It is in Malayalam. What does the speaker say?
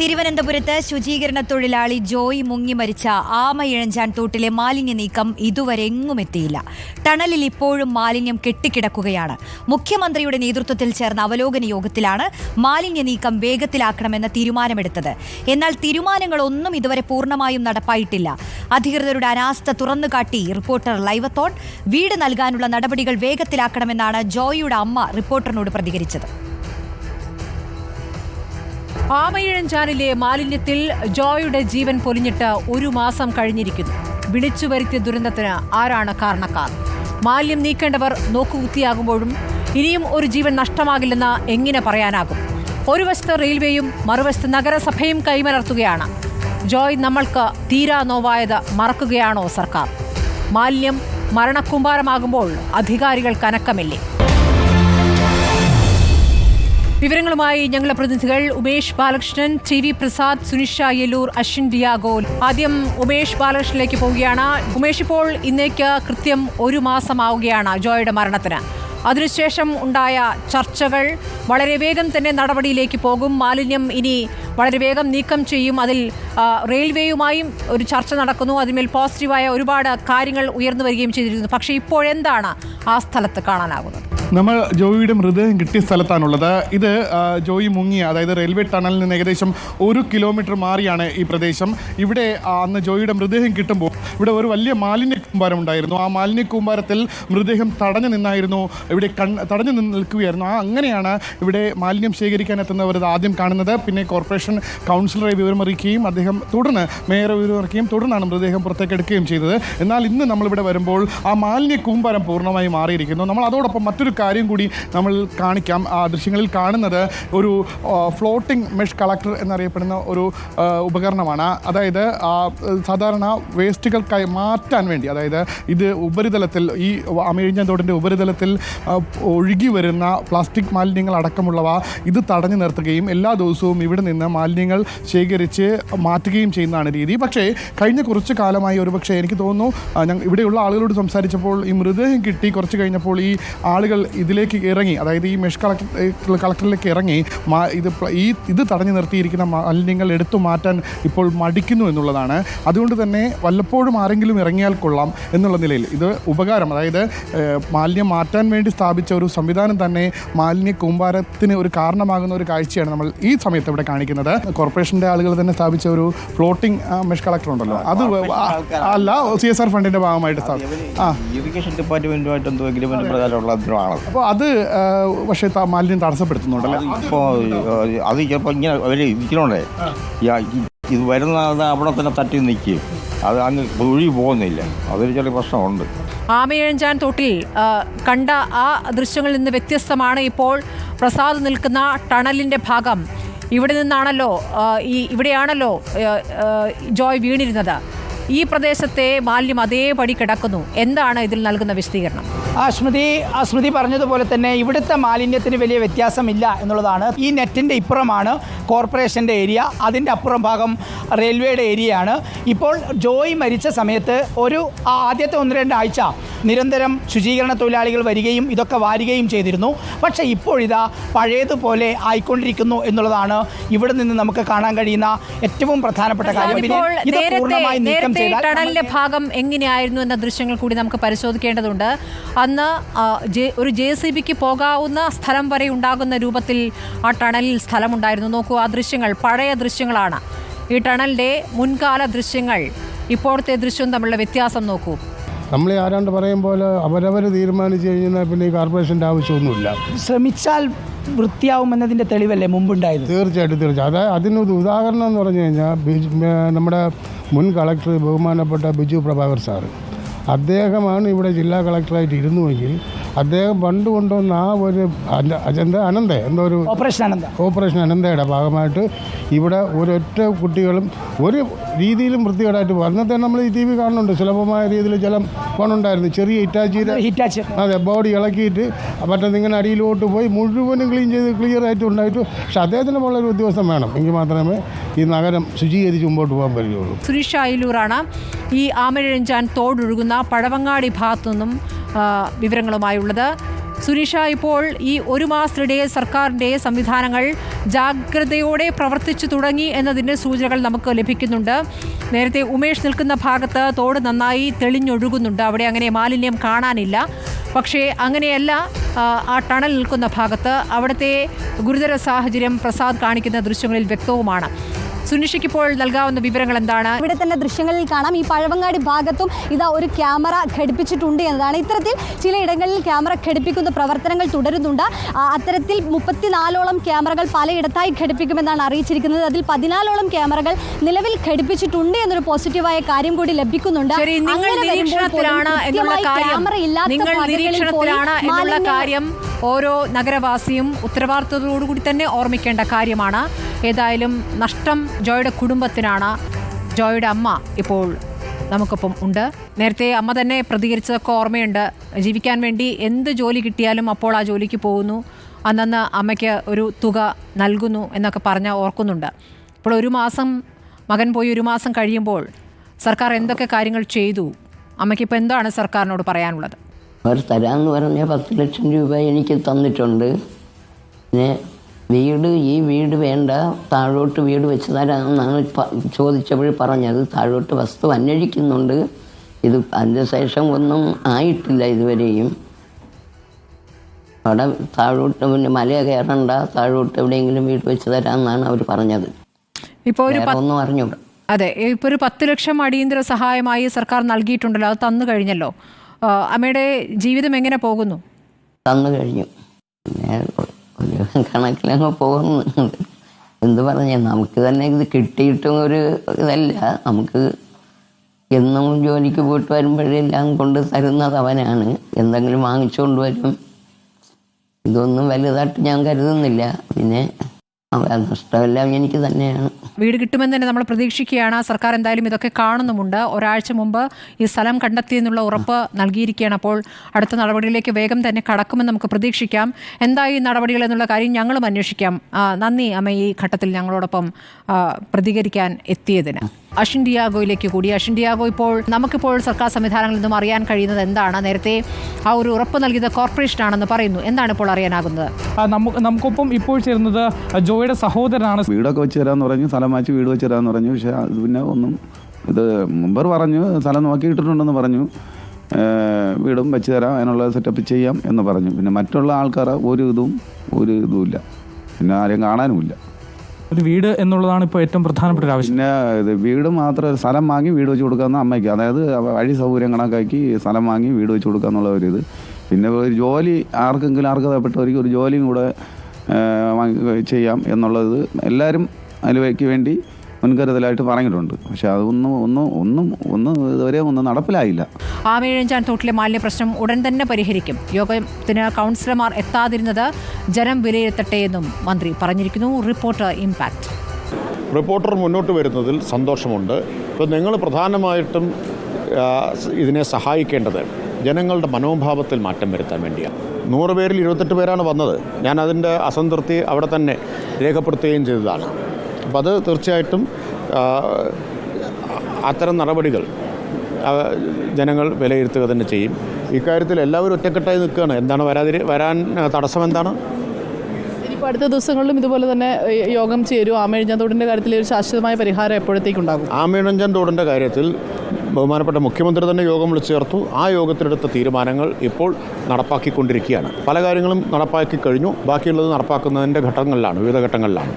തിരുവനന്തപുരത്ത് ശുചീകരണ തൊഴിലാളി ജോയ് മുങ്ങി മരിച്ച ആമയിഴഞ്ചാൻ തോട്ടിലെ മാലിന്യ നീക്കം ഇതുവരെ എങ്ങും എത്തിയില്ല. ടണലിൽ ഇപ്പോഴും മാലിന്യം കെട്ടിക്കിടക്കുകയാണ്. മുഖ്യമന്ത്രിയുടെ നേതൃത്വത്തിൽ ചേർന്ന അവലോകന യോഗത്തിലാണ് മാലിന്യ നീക്കം വേഗത്തിലാക്കണമെന്ന തീരുമാനമെടുത്തത്. എന്നാൽ തീരുമാനങ്ങളൊന്നും ഇതുവരെ പൂർണമായും നടപ്പായിട്ടില്ല. അധികൃതരുടെ അനാസ്ഥ തുറന്നുകാട്ടി റിപ്പോർട്ടർ ലൈവത്തോൺ വീട് നൽകാനുള്ള നടപടികൾ വേഗത്തിലാക്കണമെന്നാണ് ജോയിയുടെ അമ്മ റിപ്പോർട്ടറിനോട് പ്രതികരിച്ചത്. ആമയിഴഞ്ചാനിലെ മാലിന്യത്തിൽ ജോയുടെ ജീവൻ പൊലിഞ്ഞിട്ട് ഒരു മാസം കഴിഞ്ഞിരിക്കുന്നു. വിളിച്ചു വരുത്തിയ ദുരന്തത്തിന് ആരാണ് കാരണക്കാർ? മാലിന്യം നീക്കേണ്ടവർ നോക്കുകുത്തിയാകുമ്പോഴും ഇനിയും ഒരു ജീവൻ നഷ്ടമാകില്ലെന്ന് എങ്ങനെ പറയാനാകും? ഒരു വശത്ത് റെയിൽവേയും മറുവശത്ത് നഗരസഭയും കൈമലർത്തുകയാണ്. ജോയ് നമ്മൾക്ക് തീരാ നോവായത് മറക്കുകയാണോ സർക്കാർ? മാലിന്യം മരണക്കുമ്പാരമാകുമ്പോൾ അധികാരികൾ കനക്കമില്ലേ? വിവരങ്ങളുമായി ഞങ്ങളുടെ പ്രതിനിധികൾ ഉമേഷ് ബാലകൃഷ്ണൻ ടി വി പ്രസാദ് സുനിഷ യെല്ലൂർ അശ്വിൻ ഡിയാഗോ ആദ്യം ഉമേഷ് ബാലകൃഷ്ണനിലേക്ക് പോവുകയാണ്. ഉമേഷ് ഇപ്പോൾ ഇന്നേക്ക് കൃത്യം ഒരു മാസമാവുകയാണ് ജോയുടെ മരണത്തിന്. അതിനുശേഷം ഉണ്ടായ ചർച്ചകൾ വളരെ വേഗം തന്നെ നടപടിയിലേക്ക് പോകും. മാലിന്യം ഇനി വളരെ വേഗം നീക്കം ചെയ്യും. അതിൽ റെയിൽവേയുമായും ഒരു ചർച്ച നടക്കുന്നു. അതിന്മേൽ പോസിറ്റീവായ ഒരുപാട് കാര്യങ്ങൾ ഉയർന്നു വരികയും ചെയ്തിരുന്നു. പക്ഷേ ഇപ്പോഴെന്താണ് ആ സ്ഥലത്ത് കാണാനാകുന്നത്? നമ്മൾ ജോയിയുടെ മൃതദേഹം കിട്ടിയ സ്ഥലത്താണുള്ളത്. ഇത് ജോയി മുങ്ങിയ അതായത് റെയിൽവേ ടണലിൽ നിന്ന് ഏകദേശം ഒരു കിലോമീറ്റർ മാറിയാണ് ഈ പ്രദേശം. ഇവിടെ അന്ന് ജോയിയുടെ മൃതദേഹം കിട്ടുമ്പോൾ ഇവിടെ ഒരു വലിയ മാലിന്യ കൂമ്പാരം ഉണ്ടായിരുന്നു. ആ മാലിന്യ കൂമ്പാരത്തിൽ മൃതദേഹം തടഞ്ഞു നിന്നായിരുന്നു. ഇവിടെ കൺ തടഞ്ഞു നിന്ന് നിൽക്കുകയായിരുന്നു. ആ അങ്ങനെയാണ് ഇവിടെ മാലിന്യം ശേഖരിക്കാൻ എത്തുന്നവർ ഇത് ആദ്യം കാണുന്നത്. പിന്നെ കോർപ്പറേഷൻ കൗൺസിലറെ വിവരമറിയിക്കുകയും അദ്ദേഹം തുടർന്ന് മേയറെ വിവരമറിയിക്കുകയും തുടർന്നാണ് മൃതദേഹം പുറത്തേക്ക് എടുക്കുകയും ചെയ്തത്. എന്നാൽ ഇന്ന് നമ്മളിവിടെ വരുമ്പോൾ ആ മാലിന്യ കൂമ്പാരം പൂർണമായി മാറിയിരിക്കുന്നു. നമ്മൾ അതോടൊപ്പം മറ്റൊരു കാര്യം കൂടി നമ്മൾ കാണിക്കാം. ആ ദൃശ്യങ്ങളിൽ കാണുന്നത് ഒരു ഫ്ലോട്ടിംഗ് മെഷ് കളക്ടർ എന്നറിയപ്പെടുന്ന ഒരു ഉപകരണമാണ്. അതായത് സാധാരണ വേസ്റ്റുകൾക്കായി മാറ്റാൻ വേണ്ടി അതായത് ഇത് ഉപരിതലത്തിൽ ഈ അമേരിക്കൻ തോടിന്റെ ഉപരിതലത്തിൽ ഒഴുകി വരുന്ന പ്ലാസ്റ്റിക് മാലിന്യങ്ങൾ അടക്കമുള്ളവ ഇത് തടഞ്ഞു നിർത്തുകയും എല്ലാ ദിവസവും ഇവിടെ നിന്ന് മാലിന്യങ്ങൾ ശേഖരിച്ച് മാറ്റുകയും ചെയ്യുന്നതാണ് രീതി. പക്ഷേ കഴിഞ്ഞ കുറച്ച് കാലമായി ഒരുപക്ഷെ എനിക്ക് തോന്നുന്നു ഇവിടെയുള്ള ആളുകളോട് സംസാരിച്ചപ്പോൾ ഈ മൃതദേഹം കിട്ടി കുറച്ച് കഴിഞ്ഞപ്പോൾ ഈ ആളുകൾ ഇതിലേക്ക് ഇറങ്ങി അതായത് ഈ മെഷ് കളക്ടർ കളക്ടറിലേക്ക് ഇറങ്ങി മാ ഇത് ഈ ഇത് തടഞ്ഞു നിർത്തിയിരിക്കുന്ന മാലിന്യങ്ങൾ എടുത്തു മാറ്റാൻ ഇപ്പോൾ മടിക്കുന്നു എന്നുള്ളതാണ്. അതുകൊണ്ട് തന്നെ വല്ലപ്പോഴും ആരെങ്കിലും ഇറങ്ങിയാൽ കൊള്ളാം എന്നുള്ള നിലയിൽ. ഇത് ഉപകാരം അതായത് മാലിന്യം മാറ്റാൻ വേണ്ടി സ്ഥാപിച്ച ഒരു സംവിധാനം തന്നെ മാലിന്യ കൂമ്പാരത്തിന് ഒരു കാരണമാകുന്ന ഒരു കാഴ്ചയാണ് നമ്മൾ ഈ സമയത്ത് ഇവിടെ കാണിക്കുന്നത്. കോർപ്പറേഷന്റെ ആളുകൾ തന്നെ സ്ഥാപിച്ച ഒരു ഫ്ലോട്ടിംഗ് മെഷ് കളക്ടർ ഉണ്ടല്ലോ. അത് അല്ല സി എസ് ആർ ഫണ്ടിന്റെ ഭാഗമായിട്ട് ആ ഇറിഗേഷൻ ഡിപ്പാർട്ട്മെന്റുമായിട്ട് എന്തോ എഗ്രിമെന്റ് പ്രകാരമുള്ള അപ്പോൾ അത് പക്ഷേ മാലിന്യം തടസ്സപ്പെടുത്തുന്നുണ്ടല്ലേ? അപ്പോൾ അത് ചിലപ്പോൾ ഇങ്ങനെ അവർ ഇരിക്കണോണ്ടേ. യാ- ഇത് വരുന്ന അവിടെ തന്നെ തട്ടി നിൽക്കുകയും അത് അങ്ങ് ഒഴുകി പോകുന്നില്ല. അതൊരു ചെറിയ പ്രശ്നമുണ്ട്. ആമയഴഞ്ചാൻ തൊട്ടിൽ കണ്ട ആ ദൃശ്യങ്ങളിൽ നിന്ന് വ്യത്യസ്തമാണ് ഇപ്പോൾ പ്രസാദ് നിൽക്കുന്ന ടണലിന്റെ ഭാഗം. ഇവിടെ നിന്നാണല്ലോ ഈ ഇവിടെയാണല്ലോ ജോയ് വീണിരുന്നത്. ഈ പ്രദേശത്തെ മാലിന്യം അതേപടി കിടക്കുന്നു. എന്താണ് ഇതിൽ നൽകുന്ന വിശദീകരണം? ആ സ്മൃതി ആ സ്മൃതി പറഞ്ഞതുപോലെ തന്നെ ഇവിടുത്തെ മാലിന്യത്തിന് വലിയ വ്യത്യാസമില്ല എന്നുള്ളതാണ്. ഈ നെറ്റിന്റെ ഇപ്പുറമാണ് കോർപ്പറേഷന്റെ ഏരിയ. അതിന്റെ അപ്പുറം ഭാഗം റെയിൽവേയുടെ ഏരിയയാണ്. ഇപ്പോൾ ജോയി മരിച്ച സമയത്ത് ഒരു ആദ്യത്തെ ഒന്ന് രണ്ട് ആഴ്ച നിരന്തരം ശുചീകരണ തൊഴിലാളികൾ വരികയും ഇതൊക്കെ വാരുകയും ചെയ്തിരുന്നു. പക്ഷേ ഇപ്പോഴിതാ പഴയതുപോലെ ആയിക്കൊണ്ടിരിക്കുന്നു എന്നുള്ളതാണ് ഇവിടെ നിന്ന് നമുക്ക് കാണാൻ കഴിയുന്ന ഏറ്റവും പ്രധാനപ്പെട്ട കാര്യം. പിന്നെ ഇപ്പോൾ ഇത് പൂർണമായി നീക്കം ചെയ്താൽ ടണലിന്റെ ഭാഗം എങ്ങനെയായിരുന്നു എന്ന ദൃശ്യങ്ങൾ കൂടി നമുക്ക് പരിശോധിക്കേണ്ടതുണ്ട്. അന്ന് ആ, ജെ- ഒരു ജെ സി ബിക്ക് പോകാവുന്ന സ്ഥലം വരെ ഉണ്ടാകുന്ന രൂപത്തിൽ ആ ടണലിൽ സ്ഥലമുണ്ടായിരുന്നു. നോക്കൂ ആ ദൃശ്യങ്ങൾ പഴയ ദൃശ്യങ്ങളാണ്. ഈ ടണലിന്റെ മുൻകാല ദൃശ്യങ്ങൾ ഇപ്പോഴത്തെ ദൃശ്യവും തമ്മിലുള്ള വ്യത്യാസം നോക്കൂ. നമ്മൾ ആരാണ്ട് പറയും പോലെ അവരവർ തീരുമാനിച്ചു കഴിഞ്ഞാൽ പിന്നെ ഈ കോർപ്പറേഷന്റെ ആവശ്യമൊന്നുമില്ല. ശ്രമിച്ചാൽ വൃത്തിയാവുമെന്നതിന്റെ തെളിവല്ലേ മുമ്പുണ്ടായത്? തീർച്ചയായിട്ടും തീർച്ചയായും അതായത് അതിനൊരു ഉദാഹരണം എന്ന് പറഞ്ഞു കഴിഞ്ഞാൽ നമ്മുടെ മുൻ കളക്ടർ ബഹുമാനപ്പെട്ട ബിജു പ്രഭാകർ സാറ്. അദ്ദേഹമാണ് ഇവിടെ ജില്ലാ കളക്ടറായിട്ട് ഇരുന്നുവെങ്കിൽ അദ്ദേഹം പണ്ട് കൊണ്ടുവന്ന ആ ഒരു അജന്ത അനന്ത? എന്തോ ഒരു ഓപ്പറേഷൻ അനന്ത. ഓപ്പറേഷൻ അനന്തയുടെ ഭാഗമായിട്ട് ഇവിടെ ഒരൊറ്റ കുട്ടികളും ഒരു രീതിയിലും വൃത്തികേടായിട്ട് പോകും. അന്നത്തെ നമ്മൾ ഈ ടി വി കാണുന്നുണ്ട്. സുലഭമായ രീതിയിൽ ജലം ഫോണുണ്ടായിരുന്നു ചെറിയ ഹിറ്റാച്ചിയുടെ ഹിറ്റാച്ചി അതെ ബോഡി ഇളക്കിയിട്ട് മറ്റേ ഇങ്ങനെ അടിയിലോട്ട് പോയി മുഴുവനും ക്ലീൻ ചെയ്ത് ക്ലിയർ ആയിട്ട് ഉണ്ടായിട്ട് പക്ഷെ അദ്ദേഹത്തിന് വളരെ ഉദ്യോഗസ്ഥം വേണം. എങ്കിൽ മാത്രമേ ഈ നഗരം ശുചീകരിച്ച് മുമ്പോട്ട് പോകാൻ പറ്റുകയുള്ളൂ. സുരേഷ് അയിലൂറാണ് ഈ ആമരഴഞ്ചാൻ തോടൊഴുകുന്ന പഴവങ്ങാടി ഭാഗത്തു നിന്നും വിവരങ്ങളുമായുള്ളത്. സുനിഷ ഇപ്പോൾ ഈ ഒരു മാസത്തിനിടെ സർക്കാരിന്റെ സംവിധാനങ്ങൾ ജാഗ്രതയോടെ പ്രവർത്തിച്ചു തുടങ്ങി എന്നതിന്റെ സൂചനകൾ നമുക്ക് ലഭിക്കുന്നുണ്ട്. നേരത്തെ ഉമേഷ് നിൽക്കുന്ന ഭാഗത്ത് തോട് നന്നായി തെളിഞ്ഞൊഴുകുന്നുണ്ട്. അവിടെ അങ്ങനെ മാലിന്യം കാണാനില്ല. പക്ഷേ അങ്ങനെയല്ല ആ, ടണൽ നിൽക്കുന്ന ഭാഗത്ത് അവിടുത്തെ ഗുരുതര സാഹചര്യം പ്രസാദ് കാണിക്കുന്ന ദൃശ്യങ്ങളിൽ വ്യക്തവുമാണ്. സുനിഷയ്ക്ക് ഇപ്പോൾ നൽകാവുന്ന വിവരങ്ങൾ എന്താണ്? ഇവിടെ തന്നെ ദൃശ്യങ്ങളിൽ കാണാം. ഈ പഴവങ്ങാടി ഭാഗത്തും ഇതാ ഒരു ക്യാമറ ഘടിപ്പിച്ചിട്ടുണ്ട് എന്നതാണ്. ഇത്തരത്തിൽ ചിലയിടങ്ങളിൽ ക്യാമറ ഘടിപ്പിക്കുന്ന പ്രവർത്തനങ്ങൾ തുടരുന്നുണ്ട്. അത്തരത്തിൽ മുപ്പത്തിനാലോളം ക്യാമറകൾ പലയിടത്തായി ഘടിപ്പിക്കുമെന്നാണ് അറിയിച്ചിരിക്കുന്നത്. അതിൽ പതിനാലോളം ക്യാമറകൾ നിലവിൽ ഘടിപ്പിച്ചിട്ടുണ്ട് എന്നൊരു പോസിറ്റീവായ കാര്യം കൂടി ലഭിക്കുന്നുണ്ട്. ക്യാമറ ഇല്ലാത്ത ഓരോ നഗരവാസിയും ഉത്തരവാദിത്തത്തോടുകൂടി തന്നെ ഓർമ്മിക്കേണ്ട കാര്യമാണ്. ഏതായാലും നഷ്ടം ജോയുടെ കുടുംബത്തിനാണ്. ജോയുടെ അമ്മ ഇപ്പോൾ നമുക്കൊപ്പം ഉണ്ട്. നേരത്തെ അമ്മ തന്നെ പ്രതികരിച്ചതൊക്കെ ഓർമ്മയുണ്ട്. ജീവിക്കാൻ വേണ്ടി എന്ത് ജോലി കിട്ടിയാലും അപ്പോൾ ആ ജോലിക്ക് പോകുന്നു. അന്നന്ന് അമ്മയ്ക്ക് ഒരു തുക നൽകുന്നു എന്നൊക്കെ പറഞ്ഞാൽ ഓർക്കുന്നുണ്ട്. ഇപ്പോൾ ഒരു മാസം മകൻ പോയി ഒരു മാസം കഴിയുമ്പോൾ സർക്കാർ എന്തൊക്കെ കാര്യങ്ങൾ ചെയ്തു? അമ്മയ്ക്കിപ്പോൾ എന്താണ് സർക്കാരിനോട് പറയാനുള്ളത്? അവർ തരാമെന്ന് പറഞ്ഞ പത്ത് ലക്ഷം രൂപ എനിക്ക് തന്നിട്ടുണ്ട്. പിന്നെ വീട് ഈ വീട് വേണ്ട താഴോട്ട് വീട് വെച്ച് തരാമെന്നാണ് ചോദിച്ചപ്പോൾ പറഞ്ഞത്. താഴോട്ട് വസ്തു അന്വേഷിക്കുന്നുണ്ട്. ഇത് അതിന്റെ ശേഷം ഒന്നും ആയിട്ടില്ല ഇതുവരെയും. അവിടെ താഴോട്ട് പിന്നെ മല കയറണ്ട താഴോട്ട് എവിടെയെങ്കിലും വീട് വെച്ച് തരാമെന്നാണ് അവർ പറഞ്ഞത്. ഇപ്പോൾ ഒരു ഒന്നും അറിഞ്ഞൂടാ. അതെ ഇപ്പോൾ ഒരു പത്ത് ലക്ഷം അടിയന്തര സഹായമായി സർക്കാർ നൽകിയിട്ടുണ്ടല്ലോ അത് തന്നു കഴിഞ്ഞല്ലോ. അമ്മയുടെ ജീവിതം എങ്ങനെ പോകുന്നു? തന്നു കഴിഞ്ഞു. കണക്കിലങ്ങ് പോകുന്നുണ്ട് എന്ത് പറഞ്ഞ നമുക്ക് തന്നെ ഇത് കിട്ടിയിട്ടും ഒരു ഇതല്ല. നമുക്ക് എന്നും ജോലിക്ക് പോയിട്ട് വരുമ്പോഴെല്ലാം കൊണ്ട് തരുന്നത് അവനാണ്. എന്തെങ്കിലും വാങ്ങിച്ചുകൊണ്ട് വരും. ഇതൊന്നും വലുതായിട്ട് ഞാൻ കരുതുന്നില്ല. പിന്നെ നഷ്ടമെല്ലാം എനിക്ക് തന്നെയാണ്. വീട് കിട്ടുമെന്ന് തന്നെ നമ്മൾ പ്രതീക്ഷിക്കുകയാണ്. സർക്കാർ എന്തായാലും ഇതൊക്കെ കാണുന്നുമുണ്ട്. ഒരാഴ്ച മുമ്പ് ഈ സ്ഥലം കണ്ടെത്തിയെന്നുള്ള ഉറപ്പ് നൽകിയിരിക്കുകയാണ്. അപ്പോൾ അടുത്ത നടപടിയിലേക്ക് വേഗം തന്നെ കടക്കുമെന്ന് നമുക്ക് പ്രതീക്ഷിക്കാം. എന്തായി നടപടികൾ എന്നുള്ള കാര്യം ഞങ്ങളും അന്വേഷിക്കാം. നന്ദി അമ്മ ഈ ഘട്ടത്തിൽ ഞങ്ങളോടൊപ്പം പ്രതികരിക്കാൻ എത്തിയതിന്. അഷിൻ ഡിയാഗോയിലേക്ക് കൂടി. അഷിൻ ഡിയാഗോ ഇപ്പോൾ നമുക്കിപ്പോൾ സർക്കാർ സംവിധാനങ്ങളിൽ നിന്നും അറിയാൻ കഴിയുന്നത് എന്താണ്? നേരത്തെ ആ ഒരു ഉറപ്പ് നൽകിയത് കോർപ്പറേഷനാണെന്ന് പറയുന്നു. എന്താണ് ഇപ്പോൾ അറിയാനാകുന്നത്? നമുക്കൊപ്പം ഇപ്പോൾ ചേരുന്നത് ജോയുടെ സഹോദരനാണ് വീടൊക്കെ വെച്ച് തരാമെന്ന് പറഞ്ഞു സ്ഥലം മാറ്റി വീട് വെച്ച് തരാമെന്ന് പറഞ്ഞു. പക്ഷേ അത് പിന്നെ ഒന്നും ഇത് മുമ്പർ പറഞ്ഞു സ്ഥലം നോക്കിയിട്ടുണ്ടെന്ന് പറഞ്ഞു. വീടും വെച്ച് തരാം അതിനുള്ള സെറ്റപ്പ് ചെയ്യാം എന്ന് പറഞ്ഞു. പിന്നെ മറ്റുള്ള ആൾക്കാർ ഒരു ഇതും ഒരു ഇതുമില്ല പിന്നെ ആരെയും കാണാനുമില്ല. ഒരു വീട് എന്നുള്ളതാണ് ഇപ്പോൾ ഏറ്റവും പ്രധാനപ്പെട്ട ഒരു ആവശ്യം. പിന്നെ ഇത് വീട് മാത്രം സ്ഥലം വാങ്ങി വീട് വെച്ച് കൊടുക്കാമെന്ന് അമ്മയ്ക്ക് അതായത് വഴി സൗകര്യം കണക്കാക്കി സ്ഥലം വാങ്ങി വീട് വെച്ച് കൊടുക്കാന്നുള്ള ഒരു ഇത്. പിന്നെ ഒരു ജോലി ആർക്കെങ്കിലും അർഹതപ്പെട്ടവർക്ക് ഒരു ജോലിയും കൂടെ ചെയ്യാം എന്നുള്ളത് എല്ലാവരും അതിലേക്ക് വേണ്ടി മുൻകരുതലായിട്ട് പറഞ്ഞിട്ടുണ്ട്. പക്ഷെ അതൊന്നും ഒന്നും ഒന്നും ഒന്നും ഇതുവരെ ഒന്നും നടപ്പിലായില്ല. ആമേഴഞ്ചാൻ തോട്ടിലെ മാലിന്യ പ്രശ്നം ഉടൻ തന്നെ പരിഹരിക്കും. യോഗത്തിന് കൗൺസിലർമാർ എത്താതിരുന്നത് ജനം വിലയിരുത്തട്ടെ എന്നും മന്ത്രി പറഞ്ഞിരിക്കുന്നു. റിപ്പോർട്ട് ഇമ്പാക്ട് റിപ്പോർട്ടർ മുന്നോട്ട് വരുന്നതിൽ സന്തോഷമുണ്ട്. ഇപ്പോൾ നിങ്ങൾ പ്രധാനമായിട്ടും ഇതിനെ സഹായിക്കേണ്ടത് ജനങ്ങളുടെ മനോഭാവത്തിൽ മാറ്റം വരുത്താൻ വേണ്ടിയാണ്. നൂറ് പേരിൽ ഇരുപത്തെട്ട് പേരാണ് വന്നത്. ഞാൻ അതിന്റെ അസംതൃപ്തി അവിടെ തന്നെ രേഖപ്പെടുത്തുകയും ചെയ്തതാണ്. അപ്പോൾ അത് തീർച്ചയായിട്ടും അത്തരം നടപടികൾ ജനങ്ങൾ വിലയിരുത്തുക തന്നെ ചെയ്യും. ഇക്കാര്യത്തിൽ എല്ലാവരും ഒറ്റക്കെട്ടായി നിൽക്കുകയാണ്. എന്താണ് വരാതിരി വരാൻ തടസ്സം എന്താണ്? ഇനിയിപ്പോൾ അടുത്ത ദിവസങ്ങളിലും ഇതുപോലെ തന്നെ യോഗം ചേരും. ആമഴിഞ്ഞാത്തോടിന്റെ കാര്യത്തിൽ ഒരു ശാശ്വതമായ പരിഹാരം എപ്പോഴത്തേക്കുണ്ടാകും? ആമയിഴഞ്ചൻ തോടിന്റെ കാര്യത്തിൽ ബഹുമാനപ്പെട്ട മുഖ്യമന്ത്രി തന്നെ യോഗം വിളിച്ചു ചേർത്തു. ആ യോഗത്തിലെടുത്ത തീരുമാനങ്ങൾ ഇപ്പോൾ നടപ്പാക്കിക്കൊണ്ടിരിക്കുകയാണ്. പല കാര്യങ്ങളും നടപ്പാക്കി കഴിഞ്ഞു. ബാക്കിയുള്ളത് നടപ്പാക്കുന്നതിന്റെ ഘട്ടങ്ങളിലാണ് വിവിധ ഘട്ടങ്ങളിലാണ്.